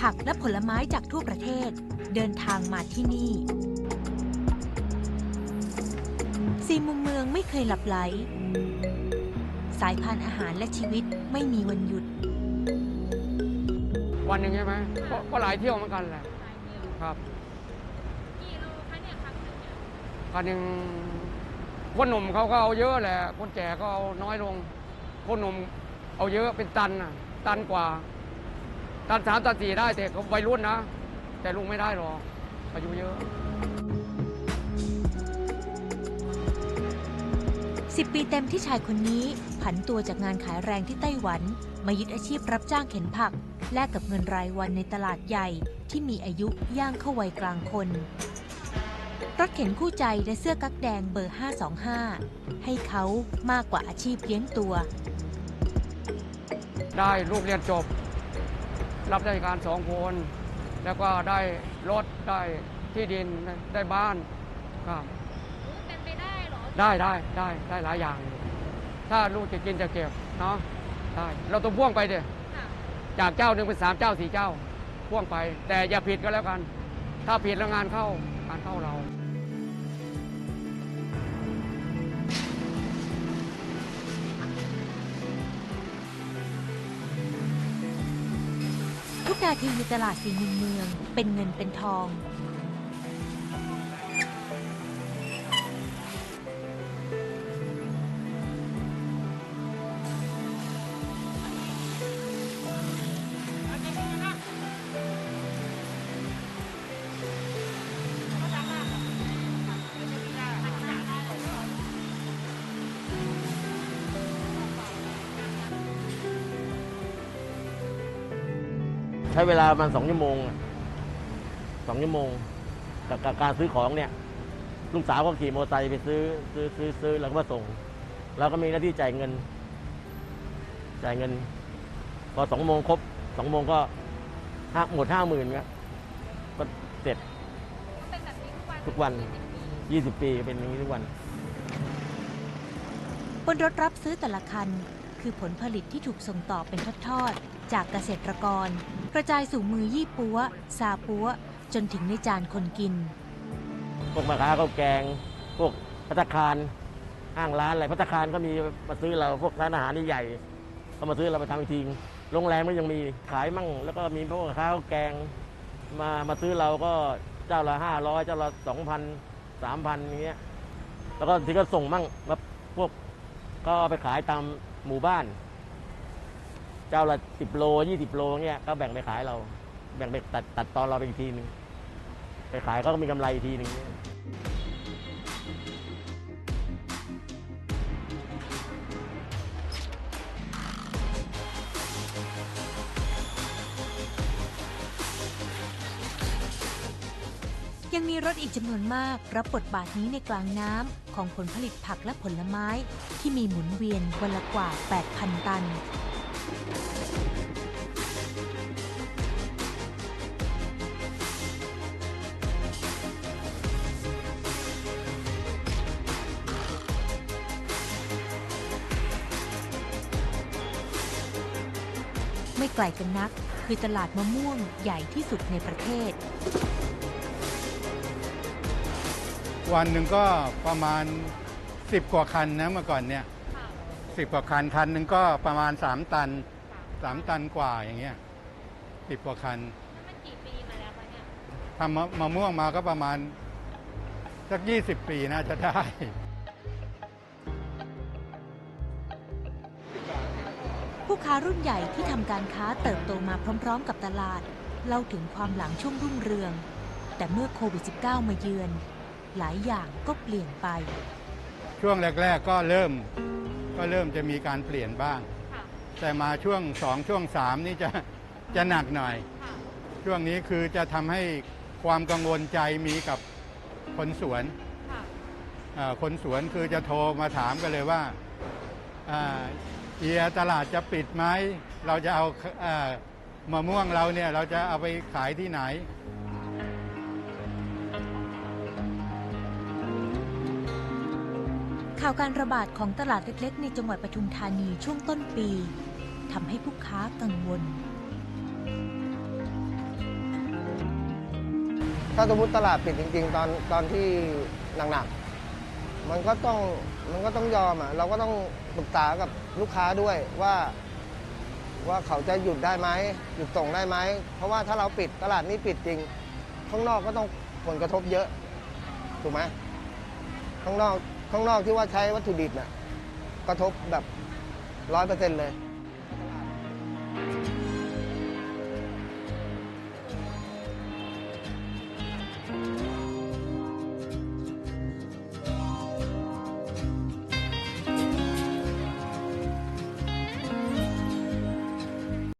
ผักและผลไม้จากทั่วประเทศ เดินทางมาที่นี่สีมุมเมืองไม่เคยหลับไหล สายพานอาหารและชีวิตไม่มีวันหยุด วันหนึ่งใช่ไหมก็หลายเที่ยวเหมือนกันแหละครับกี่โลคะเนี่ยครั้งหนึ่งเนี่ยคันหนึ่งคนหนุ่มเขาก็เอาเยอะแหละ คนแก่ก็เอาน้อยลง คนหนุ่มเอาเยอะเป็นตันน่ะ ตันกว่า ตันสามตันสี่ได้แต่เขาวัยรุ่นนะ แต่ลุงไม่ได้หรอกอายุเยอะ10ปีเต็มที่ชายคนนี้ ผันตัวจากงานขายแรงที่ไต้หวัน มายึดอาชีพรับจ้างเข็นผัก แลกกับเงินรายวันในตลาดใหญ่ที่มีอายุย่างเข้าวัยกลางคนรถเข็นคู่ใจและเสื้อกั๊กแดงเบอร์ 525 ให้เขามากกว่าอาชีพเลี้ยงตัว ได้ลูกเรียนจบ รับราชการสองคน แล้วก็ได้รถได้ที่ดินได้ได้บ้านครับหรือเป็นไปได้เหรอ ได้ได้ได้ได้หลายอย่างอยู่ถ้าลูกจะกินจะเก็บเนาะได้เราต้องพ่วงไปเดียค่ะจากเจ้าหนึ่งเป็นสามเจ้าสี่เจ้า พ่วงไป แต่อย่าผิดก็แล้วกัน ถ้าผิดแล้วงานเข้างานเข้าเรา นาทีในตลาดสี่มุมเมือง เป็นเงินเป็นทอง ใช้เวลาประมาณสองชั่วโมงอะสองชั่วโมงกับกับการซื้อของเนี่ย ลูกสาวก็ขี่มอเตอร์ไซค์ไปซื้อซื้อซื้อซื้อแล้วก็มาส่งเราก็มีหน้าที่จ่ายเงิน จ่ายเงิน พอสองโมงครบสองโมงก็ห้าหมดห้าหมื่นครับก็เสร็จเป็นแบบนี้ทุกวันทุกวันยี่สิบปียี่สิบปีเป็นอย่างนี้ทุกวัน บนรถรับซื้อแต่ละคัน คือผลผลิตที่ถูกส่งต่อเป็นทอดๆ จากเกษตรกร กระจายสู่มือยี่ปัวซาปัวจนถึงในจานคนกิน พวกมาค้าข้าวแกง พวกพัตตาคารห้างร้านอะไรพัตตาคารก็มีมาซื้อเราพวกร้านอาหารใหญ่ก็มาซื้อเราไปทำอีกทีโรงแรมก็ยังมีขายมั่ง แล้วก็มีพวกข้าวแกง มามาซื้อเราก็เจ้าละห้าร้อยเจ้าละสองพันสามพันอย่างเงี้ยแล้วก็ทีก็ส่งมั่งมาพวกก็ไปขายตามหมู่บ้าน เจ้าละสิบโลยี่สิบโลเงี้ยก็แบ่งไปขายเรา แบ่งไปตัดตัดตอนเราไปอีกทีหนึงไปขายก็มีกำไรอีกทีหนึ่งยังมีรถอีกจำนวนมากรับบทบาทนี้ในกลางน้ำของผลผลิตผักและผลไม้ที่มีหมุนเวียนวันละกว่า 8,000 ตัน ไม่ไกลกันนัก คือตลาดมะม่วงใหญ่ที่สุดในประเทศ วันหนึ่งก็ประมาณ 10 กว่าคันนะเมื่อก่อนเนี่ยค่ะสิบกว่าคันคันหนึ่งก็ประมาณ 3 ตัน 3 ตันกว่าอย่างเงี้ยสิบกว่าคันแล้วมันกี่ปีมาแล้วคะเนี่ยทำมะมะม่วงมาก็ประมาณสัก 20 ปีน่าจะได้ ผู้ค้ารุ่นใหญ่ที่ทำการค้าเติบโตมาพร้อมๆ กับตลาด เล่าถึงความหลังช่วงรุ่งเรือง แต่เมื่อโควิด -19 มาเยือน หลายอย่างก็เปลี่ยนไป ช่วงแรก ๆ ก็เริ่มก็เริ่มจะมีการเปลี่ยนบ้างค่ะแต่มาช่วงสองช่วงสามนี่จะจะหนักหน่อยค่ะช่วงนี้คือจะทำให้ความกังวลใจมีกับคนสวนค่ะอ่าคนสวนคือจะโทรมาถามกันเลยว่าอ่า เอียตลาดจะปิดไหมเราจะเอาอามะม่วงเราเนี่ยเราจะเอาไปขายที่ไหน ข่าวการระบาดของตลาดเล็กๆ ในจังหวัดปทุมธานีช่วงต้นปีทำให้ผู้ค้ากังวล ถ้าสมมติตลาดปิดจริง ๆ ตอนตอนที่หนักๆ มันก็ต้องมันก็ต้องยอมอะเราก็ต้องปรึกษากับลูกค้าด้วยว่า ว่าเขาจะหยุดได้ไหมหยุดส่งได้ไหมเพราะว่าถ้าเราปิดตลาดนี้ปิดจริง ข้างนอกก็ต้องผลกระทบเยอะ ถูกไหมข้างนอกข้างนอกที่ว่าใช้วัตถุดิบน่ะกระทบแบบร้อยเปอร์เซ็นต์เลย